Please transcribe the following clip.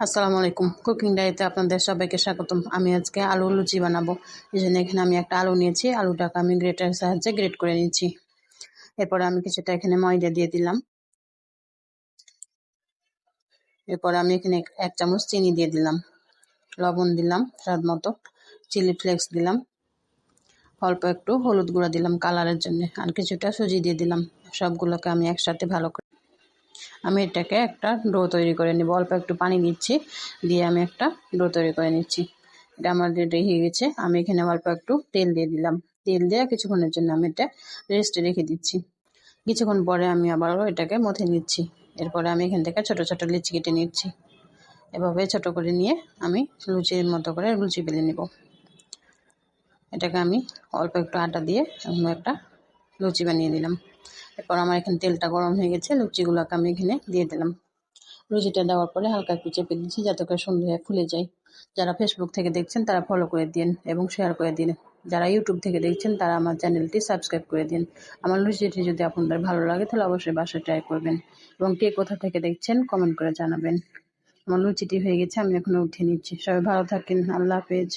আসসালামু আলাইকুম। কুকিং ডায়েরিতে আপনাদের সবাইকে স্বাগতম। আমি আজকে আলু লুচি বানাবো। এই জন্য এখানে আমি একটা আলু নিয়েছি। আলুটাকে আমি গ্রেটার সাহায্যে গ্রেট করে নিয়েছি এরপরে আমি কিছুটা এখানে ময়দা দিয়ে দিলাম। এরপরে আমি এখানে এক চামচ চিনি দিয়ে দিলাম। লবণ দিলাম, স্বাদ মতো। চিলি ফ্লেক্স দিলাম। অল্প একটু হলুদ গুঁড়া দিলাম কালারের জন্য। আর কিছুটা সুজি দিয়ে দিলাম। সবগুলোকে আমি একসাথে ভালো করে আমি এটাকে একটা ডো তৈরি করে নেব। অল্প একটু পানি দিচ্ছি, দিয়ে আমি একটা ডো তৈরি করে নিচ্ছি। এটা আমার রেডি হয়ে গেছে। আমি এখানে অল্প একটু তেল দিয়ে দিলাম। তেল দিয়ে কিছুক্ষণের জন্য আমি এটা রেস্টে রেখে দিচ্ছি। কিছুক্ষণ পরে আমি আবারও এটাকে মথে নিচ্ছি। এরপরে আমি এখান থেকে ছোট ছোট লিচি কেটে নিচ্ছি। এভাবে ছোট করে নিয়ে আমি লুচির মতো করে লুচি বেলে নেব। এটাকে আমি অল্প একটু আটা দিয়ে একটা লুচি বানিয়ে দিলাম। এরপর আমার এখানে তেলটা গরম হয়ে গেছে, লুচিগুলোকে আমি এখানে দিয়ে দিলাম। লুচিটা দেওয়ার পরে হালকা একটু চেপে দিচ্ছি যাতে করে সুন্দর হয়ে ফুলে যায়। যারা ফেসবুক থেকে দেখছেন, তারা ফলো করে দিন এবং শেয়ার করে দিন। যারা ইউটিউব থেকে দেখছেন, তারা আমার চ্যানেলটি সাবস্ক্রাইব করে দিন। আমার লুচিটি যদি আপনাদের ভালো লাগে, তাহলে অবশ্যই বাসায় ট্রাই করবেন। এবং কে কোথা থেকে দেখছেন কমেন্ট করে জানাবেন। আমার লুচিটি হয়ে গেছে, আমি এখন উঠিয়ে নিচ্ছি। সবাই ভালো থাকেন, আল্লাহ হাফেজ।